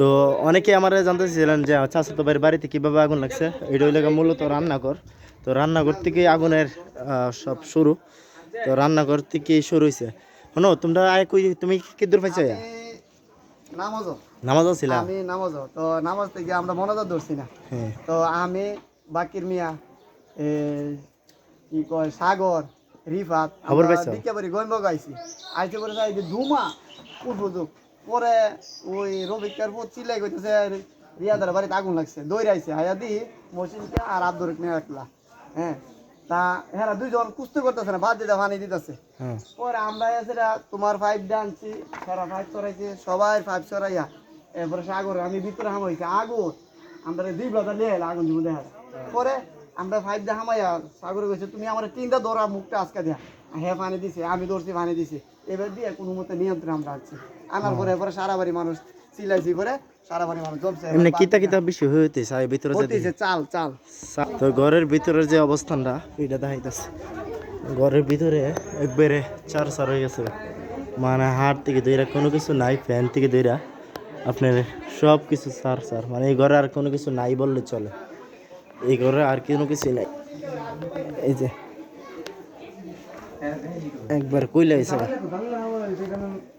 তো অনেকে আমার জানতে চাইছিলেন যে চাচা তো বাড়ির বাড়িতে কীভাবে আগুন লাগছে? এটা হইলে মূলত রান্নাঘর। তো রান্নাঘর থেকে আগুনের সব শুরু। তো রান্নাঘর থেকে শুরু হয়েছে শোনো তোমরা আয় কই তুমি কি দূর পাইছো আমি নামাজ নামাজ ছিলা আমি নামাজ তো নামাজ থেকে আমরা মনোজাত ধরছি না। হ্যাঁ। তো আমি বাকির মিয়া কি কয় সাগর রিফাত খবর পাইছো? বিকেবাড়ি গঞ্জ গাইছি আইতে পরে যাই যে ধুমা উঠবো পরে ওই রবিকার পর চিল্লাই কইতেছে রিয়াদার বাড়িতে আগুন লাগছে দৌড়ে আইছে হায়া দি মসিনকে আর আব্দুর নিয়ে একলা হ্যাঁ তা হ্যাঁ দুইজন কুস্তি করতেছে না ভাত দিতে পানি দিতেছে। হ্যাঁ। পরে আমরা এসেরা তোমার ফাইভ ডানছি সারা ফাইভ চড়াইছি সবাই ফাইভ চড়াইয়া এরপরে সাগর আমি ভিতরে হামাইছি আগুন আমরা দুই ব্লকার নিয়ে এলাম আগুন জীবন দেখা পরে আমরা ফাইভ দা হামাইয়া সাগরে গেছে তুমি আমার তিনটা দৌড়া মুখটা আজকে দেয়া। হ্যাঁ পানি দিছে আমি দৌড়ছি পানি দিছি। এবার দিয়ে কোনো মতে নিয়ন্ত্রণ আমরা আছি। আনার পরে পরে সারা বাড়ি মানুষ চিল্লাইছি করে সারা বাড়ি মানুষ জমছে। এমনি কিতা কিতা বেশি হইতে চাই ভিতরে যে হতেছে চাল চাল। তো ঘরের ভিতরের যে অবস্থানটা এটা দেখাইতেছে। ঘরের ভিতরে একবারে চার চার হয়ে গেছে। মানে হাট থেকে দইরা কোনো কিছু নাই ফ্যান থেকে দইরা আপনার সব কিছু চার চার মানে এই ঘরে আর কোনো কিছু নাই বললে চলে। এই ঘরে আর কোনো কিছু নাই। এই যে একবার কইলা হয়েছে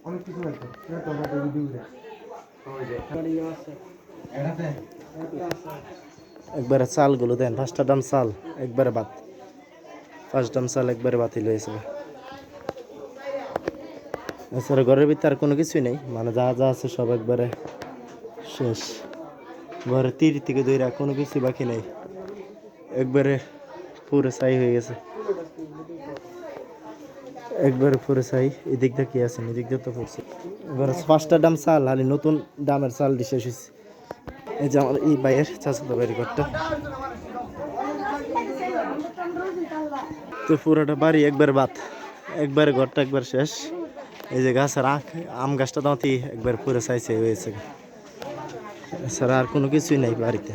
অনেক কিছু আছে দেন, পাঁচটা দাম চাল, একবারে বাত পাঁচ দাম চাল, একবারে বাতিল হয়েছে এছাড়া ঘরের ভিতরে আর কোনো কিছুই নেই মানে যা যা আছে সব একবারে শেষ। ঘরের তীর থেকে দইরা কোনো কিছু বাকি নেই। একবারে পুরো ছাই হয়ে গেছে। একবারে পুরো চাই। এদিক দিয়ে কি আছে? এদিক দিয়ে তো পড়ছে। এবার পাঁচটা দাম চাল, আর নতুন দামের চাল শেষ হয়েছে। এই যে আমার এই বাইয়ের চাচাতো বাড়ি ঘরটা। তো পুরোটা বাড়ি একবার বাত একবার ঘরটা একবার শেষ। এই যে গাছের আখ, আম গাছটা দাঁতি একবার পুরো চাইছে হয়েছে। এছাড়া আর কোনো কিছুই নাই বাড়িতে।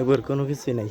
একবার কোনো কিছুই নাই।